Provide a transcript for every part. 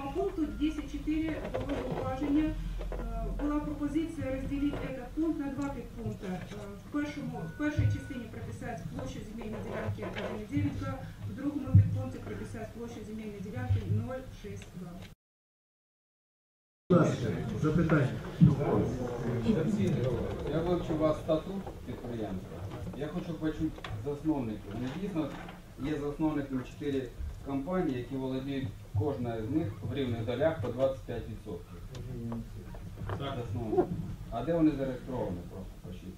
По пункту 10.4 було зауваження. Е, Була пропозиція розділити этот пункт на два підпункти. Е, В, першому, в першій частині прописати площу земельної ділянки 1,9 га, в другому підпункті прописати площу земельної ділянки 0,6 га. Будь ласка, запитання. Я вивчив вас статут підприємства. Я хочу почути засновників. Вони дійсно є засновниками 4 компанії, які володіють кожна з них в рівних долях по 25%. Так. А де вони зареєстровані просто почіть?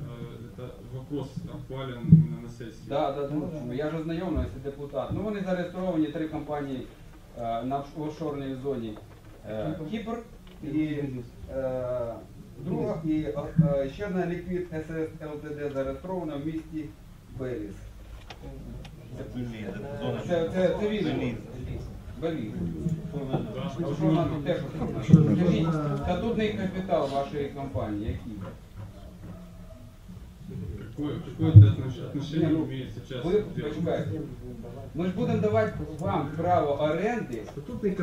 э, это вопрос актуален на сессии. Да, да, ну, я ж ознайомився, депутат. Ну вони зареєстровані три компанії е, на офш- офшорній зоні е, Кіпр і е, друга і е, е, ще одна ліквід СС ЛТД зареєстрована в місті Беліс. Це. Скажіть, статутний капітал вашої компанії який? Ви почекайте. Ми ж будемо давати вам право оренди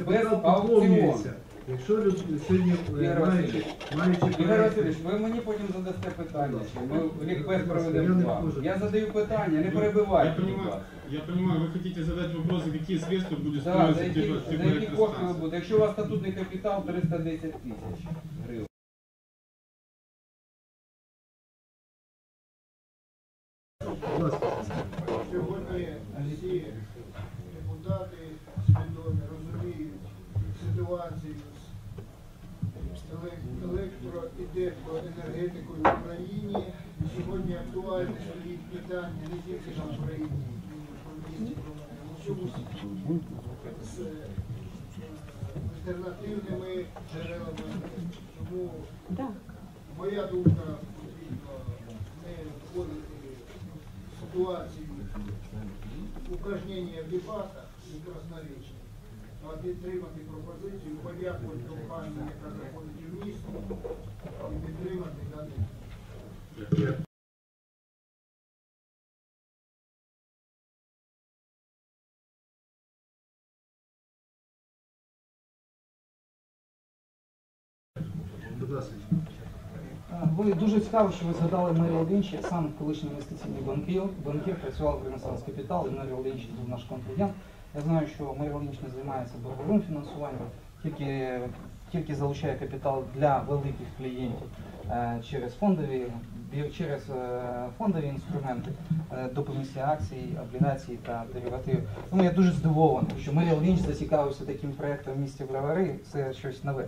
Без аукціону. Якщо люди сьогодні е, Ігор маючи, Васильович, маючи Ігор проекти- Васильович, ви мені потім задасте питання, що ми лікбез Я проведемо не з вами. можу. Я задаю питання, не Я перебивайте, будь понимаю, ласка. я понимаю, вы хотите задать вопрос, за какие средства будет Да, строиться за які, за які кошти ви теплоэлектростанция. будете? Якщо у вас статутний капітал 310 тисяч гривень. Будь ласка. Сьогодні всі депутати свідомі розуміють ситуацію електро і теплоенергетикою в Україні. Сьогодні актуально стоїть питання не тільки на Україні, з альтернативними джерелами. Тому моя думка потрібно не входити в ситуацію упражнення в дебатах і красноречі, а підтримати пропозицію, подякувати компанії, яка заходить в місто, і підтримати ласка. Ви дуже цікаво, що ви згадали Меріл Лінч. Я сам колишній інвестиційний банкір, банкір працював в Ренесанс Капітал, і Меріл Лінч був наш контрагент. Я знаю, що не займається борговим фінансуванням, тільки, тільки залучає капітал для великих клієнтів е, через фондові, через е, фондові інструменти, е, допомісні акцій, облігацій та деривативів. Тому я дуже здивований, що Меріл Лінч зацікавився таким проєктом в місті Бровари. Це щось нове.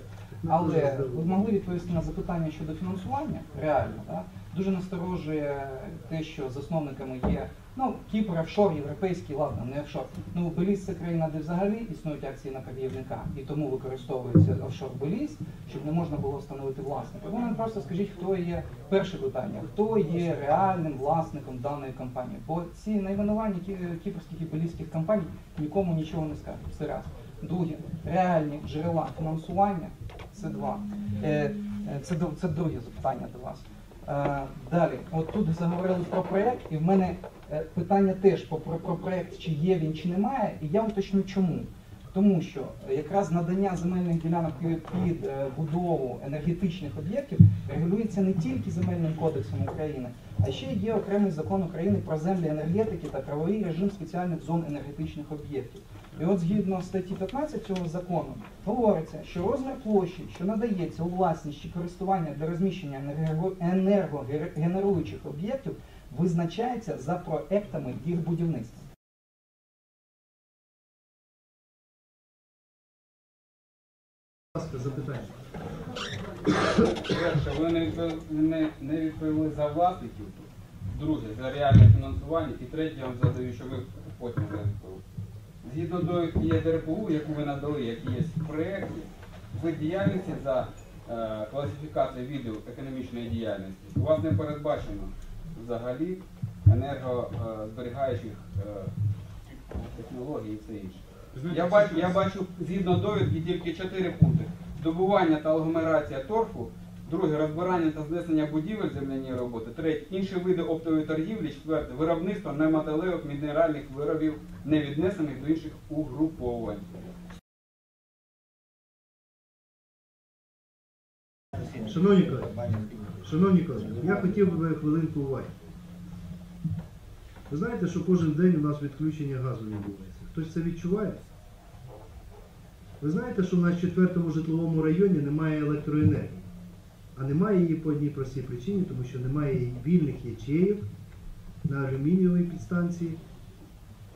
Але ви могли відповісти на запитання щодо фінансування реально, так? Дуже насторожує те, що засновниками є ну, Кіпр, офшор, європейський, ладно, не офшор. Ну, Беліз це країна, де взагалі існують акції на пред'явника, і тому використовується офшор Беліз, щоб не можна було встановити власника. Ви просто скажіть, хто є перше питання, хто є реальним власником даної компанії. Бо ці найменовані кі- кіпрських і белізьких компаній нікому нічого не скажуть. Це раз. Друге, реальні джерела фінансування це два. Е, е, це друге запитання до вас. Е, Далі, от тут заговорили про проєкт, і в мене е, питання теж про, про, про проєкт, чи є він, чи немає, і я уточню чому. Тому що якраз надання земельних ділянок під, під е, будову енергетичних об'єктів регулюється не тільки земельним кодексом України, а ще є окремий закон України про землі енергетики та правовий режим спеціальних зон енергетичних об'єктів. І от згідно статті 15 цього закону говориться, що розмір площі, що надається у власність чи користування для розміщення енергогенеруючих об'єктів, визначається за проектами їх будівництва. Запитання. Перше, ви не відповіли, не, не відповіли за власників. Друге, за реальне фінансування. І третє, я вам задаю, що ви потім вже відповіли. Згідно до ЄДРПУ, яку ви надали, які є в проєкті, ви діяльності за е, класифікацією видів економічної діяльності, у вас не передбачено взагалі енергозберігаючих е, технологій і все інше. Я бачу, я бачу згідно довідки тільки чотири пункти: добування та агломерація торфу, Друге розбирання та знесення будівель земляні роботи. Третє інші види оптової торгівлі. Четверте виробництво нематалевих мінеральних виробів, не віднесених до інших угруповань. Шановні колеги, шановні колеги, я хотів би на хвилинку уваги. Ви знаєте, що кожен день у нас відключення газу відбувається. Хтось це відчуває? Ви знаєте, що в нас в четвертому житловому районі немає електроенергії. А немає її по одній простій причині, тому що немає вільних ячеїв на алюмінієвій підстанції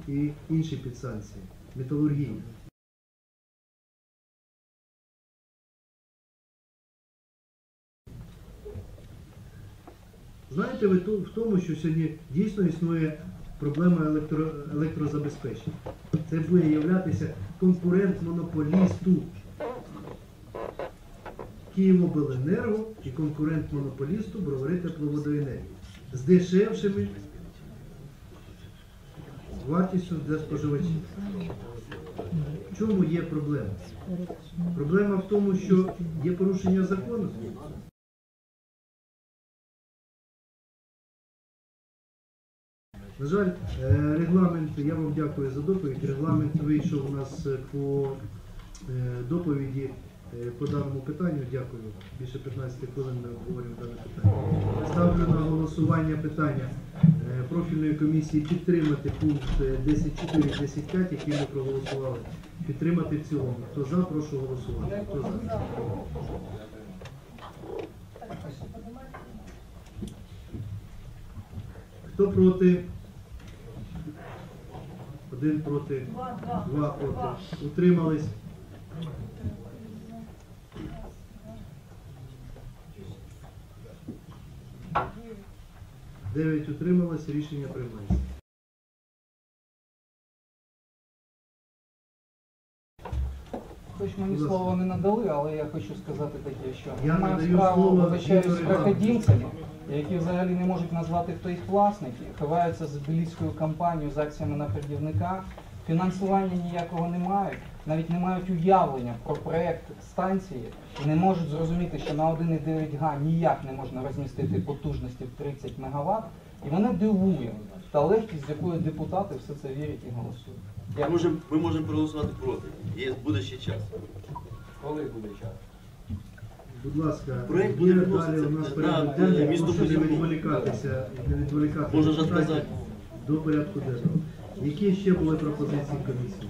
і інші підстанції, металургійні. Знаєте ви в тому, що сьогодні дійсно існує проблема електро, електрозабезпечення. Це буде являтися конкурент монополісту Київобленерго і конкурент монополісту Бровари тепловодоенергії з дешевшими вартістю для споживачів. В чому є проблема? Проблема в тому, що є порушення закону. На жаль, е, регламент, я вам дякую за доповідь. Регламент вийшов у нас е, по е, доповіді по даному питанню. Дякую. Більше 15 хвилин ми обговорюємо дане питання. Ставлю на голосування питання е, профільної комісії підтримати пункт е, 10.4 10.5, який ми проголосували. Підтримати в цілому. Хто за, прошу голосувати. Хто за? Хто проти? Один проти. Два проти. Утримались. Дев'ять утрималось, рішення приймається. Хоч мені слово не надали, але я хочу сказати таке, що Я ми маємо справу, вибачаюсь, з Віктору які взагалі не можуть назвати, хто їх власники, ховаються з біліцькою компанією з акціями напередівника, фінансування ніякого не мають, навіть не мають уявлення про проект станції і не можуть зрозуміти, що на 1,9 га ніяк не можна розмістити потужності в 30 МВт. І мене дивує та легкість, з якою депутати все це вірять і голосують. Ми Я можемо, ми можемо проголосувати проти. Є, буде ще час. Коли буде час? Будь ласка, Проект буде далі у нас порядок денний. не відволікатися, не відволікати Можна ж сказати. до порядку денного. Які ще були пропозиції комісії?